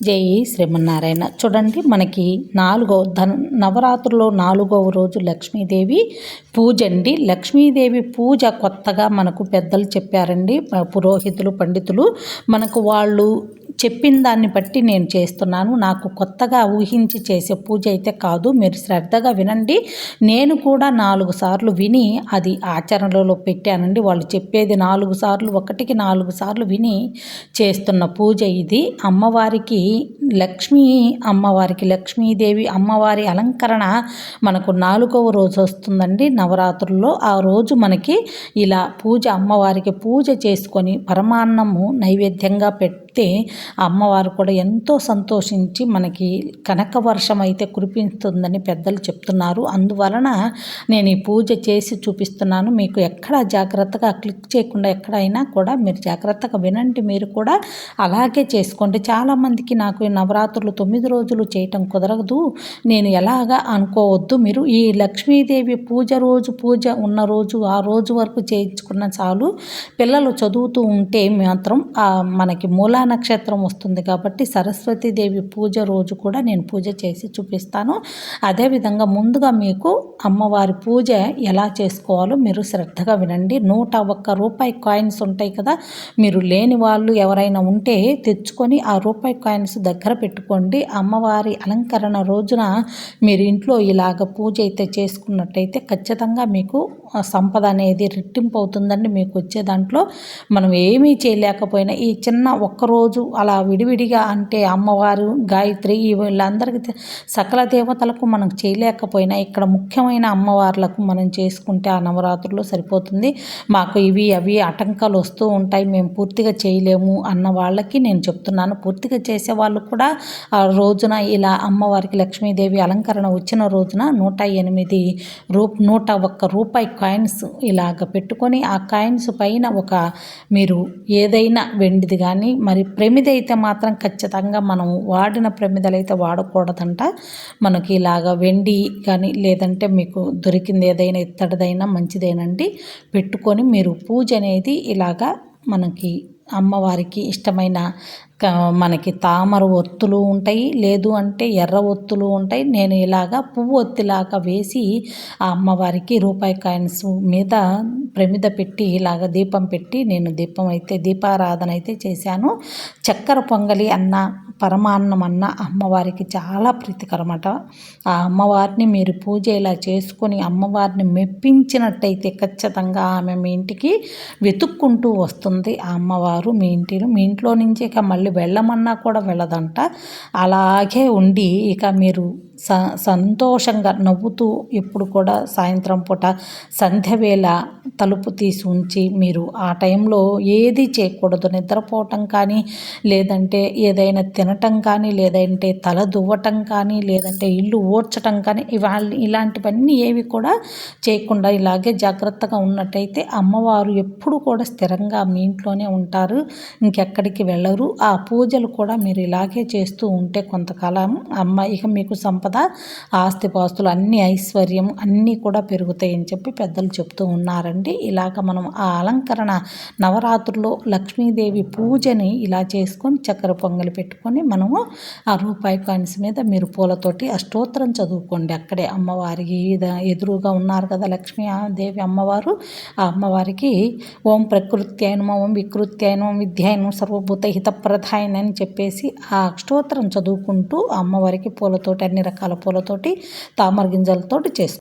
జై శ్రీమన్నారాయణ. చూడండి మనకి నాలుగో ధన నవరాత్రుల్లో నాలుగవ రోజు లక్ష్మీదేవి పూజ అండి లక్ష్మీదేవి పూజ కొత్తగా మనకు పెద్దలు చెప్పారండి. పురోహితులు పండితులు మనకు వాళ్ళు చెప్పిన దాన్ని బట్టి నేను చేస్తున్నాను. నాకు కొత్తగా ఊహించి చేసే పూజ అయితే కాదు. మీరు శ్రద్ధగా వినండి. నేను కూడా నాలుగు సార్లు విని అది ఆచరణలో పెట్టానండి. వాళ్ళు చెప్పేది నాలుగు సార్లు ఒకటికి నాలుగు సార్లు విని చేస్తున్న పూజ ఇది. అమ్మవారికి లక్ష్మీ అమ్మవారికి లక్ష్మీదేవి అమ్మవారి అలంకరణ మనకు నాలుగవ రోజు వస్తుందండి. నవరాత్రుల్లో ఆ రోజు మనకి ఇలా పూజ అమ్మవారికి పూజ చేసుకొని పరమాన్నము నైవేద్యంగా పెడితే అమ్మవారు కూడా ఎంతో సంతోషించి మనకి కనక వర్షం అయితే కురిపిస్తుందని పెద్దలు చెప్తున్నారు. అందువలన నేను ఈ పూజ చేసి చూపిస్తున్నాను. మీకు ఎక్కడ జాగ్రత్తగా క్లిక్ చేయకుండా ఎక్కడైనా కూడా మీరు జాగ్రత్తగా వినండి. మీరు కూడా అలాగే చేసుకోండి. చాలామందికి నాకు నవరాత్రులు తొమ్మిది రోజులు చేయటం కుదరదు. నేను ఎలాగా అనుకోవద్దు. మీరు ఈ లక్ష్మీదేవి పూజ రోజు పూజ ఉన్న రోజు ఆ రోజు వరకు చేయించుకున్న చాలు. పిల్లలు చదువుతూ ఉంటే మాత్రం మనకి మూలా నక్షత్రం వస్తుంది కాబట్టి సరస్వతీదేవి పూజ రోజు కూడా నేను పూజ చేసి చూపిస్తాను. అదేవిధంగా ముందుగా మీకు అమ్మవారి పూజ ఎలా చేసుకోవాలో మీరు శ్రద్ధగా వినండి. నూట ఒక్క రూపాయి కాయిన్స్ ఉంటాయి కదా మీరు లేని వాళ్ళు ఎవరైనా ఉంటే తెచ్చుకొని ఆ రూపాయి కాయిన్స్ దగ్గర పెట్టుకోండి. అమ్మవారి అలంకరణ రోజున మీరు ఇంట్లో ఇలాగ పూజ అయితే చేసుకున్నట్టయితే ఖచ్చితంగా మీకు సంపద అనేది రెట్టింపు అవుతుందండి. మీకు వచ్చే దాంట్లో మనం ఏమీ చేయలేకపోయినా ఈ చిన్న ఒక్కరోజు అలా విడివిడిగా అంటే అమ్మవారు గాయత్రి వీళ్ళందరికీ సకల దేవతలకు మనం చేయలేకపోయినా ఇక్కడ ముఖ్యమైన అమ్మవార్లకు మనం చేసుకుంటే ఆ నవరాత్రులు సరిపోతుంది. మాకు ఇవి అవి ఆటంకాలు వస్తూ ఉంటాయి. మేము పూర్తిగా చేయలేము అన్న వాళ్ళకి నేను చెప్తున్నాను. పూర్తిగా చేసే వాళ్ళు కూడా ఆ రోజున ఇలా అమ్మవారికి లక్ష్మీదేవి అలంకరణ వచ్చిన రోజున నూట ఎనిమిది రూ నూట ఒక్క రూపాయి కాయిన్స్ ఇలాగ పెట్టుకొని ఆ కాయిన్స్ పైన ఒక మీరు ఏదైనా వెండిది కానీ మరి ప్రమిది అయితే మాత్రం ఖచ్చితంగా మనం వాడిన ప్రమిదలు అయితే వాడకూడదంట. మనకి ఇలాగ వెండి కానీ లేదంటే మీకు దొరికింది ఏదైనా ఇత్తడిదైనా మంచిదేనండి. పెట్టుకొని మీరు పూజ అనేది ఇలాగా మనకి అమ్మవారికి ఇష్టమైన మనకి తామర ఒత్తులు ఉంటాయి. లేదు అంటే ఎర్ర ఒత్తులు ఉంటాయి. నేను ఇలాగా పువ్వు ఒత్తిలాగా వేసి ఆ అమ్మవారికి రూపాయి కాయిన్స్ మీద ప్రమిద పెట్టి ఇలాగ దీపం పెట్టి నేను దీపం అయితే దీపారాధన అయితే చేశాను. చక్కెర పొంగలి అన్న పరమాన్నం అన్న అమ్మవారికి చాలా ప్రీతికరమట. ఆ అమ్మవారిని మీరు పూజ ఇలా చేసుకొని అమ్మవారిని మెప్పించినట్టయితే ఖచ్చితంగా ఆమె మీ ఇంటికి వెతుక్కుంటూ వస్తుంది. ఆ అమ్మవారు మీ ఇంటిలో మీ ఇంట్లో నుంచి ఇక మళ్ళీ వెళ్ళమన్నా కూడా వెళ్ళదంట. అలాగే ఉండి ఇక మీరు స సంతోషంగా నవ్వుతూ ఎప్పుడు కూడా సాయంత్రం పూట సంధ్యవేళ తలుపు తీసి ఉంచి మీరు ఆ టైంలో ఏది చేయకూడదు నిద్రపోవటం కానీ లేదంటే ఏదైనా తినటం కానీ లేదంటే తల దువ్వటం కానీ లేదంటే ఇల్లు ఓడ్చటం కానీ ఇవాళ ఇలాంటివన్నీ ఏవి కూడా చేయకుండా ఇలాగే జాగ్రత్తగా ఉన్నట్టయితే అమ్మవారు ఎప్పుడు కూడా స్థిరంగా మీ ఇంట్లోనే ఉంటారు. ఇంకెక్కడికి వెళ్ళరు. ఆ పూజలు కూడా మీరు ఇలాగే చేస్తూ ఉంటే కొంతకాలం అమ్మ ఇక మీకు సంప సంపద ఆస్తిపాస్తులు అన్ని ఐశ్వర్యం అన్నీ కూడా పెరుగుతాయని చెప్పి పెద్దలు చెప్తూ ఉన్నారండి. ఇలాగ మనం ఆ అలంకరణ నవరాత్రుల్లో లక్ష్మీదేవి పూజని ఇలా చేసుకొని చక్కెర పొంగలి పెట్టుకొని మనము ఆ రూపాయి కాయిన్స్ మీద మీరు పూలతోటి ఆ చదువుకోండి. అక్కడే అమ్మవారికి ఎదురుగా ఉన్నారు కదా లక్ష్మీ దేవి అమ్మవారు. ఆ అమ్మవారికి ఓం ప్రకృత్యాయనం ఓం వికృత్యాయనం విద్యాయనం సర్వభూత హితప్రధాయన అని చెప్పేసి ఆ అష్టోత్తరం చదువుకుంటూ అమ్మవారికి పూలతోటి అన్ని రకాల పూలతోటి తామర గింజలతోటి చేస్తాం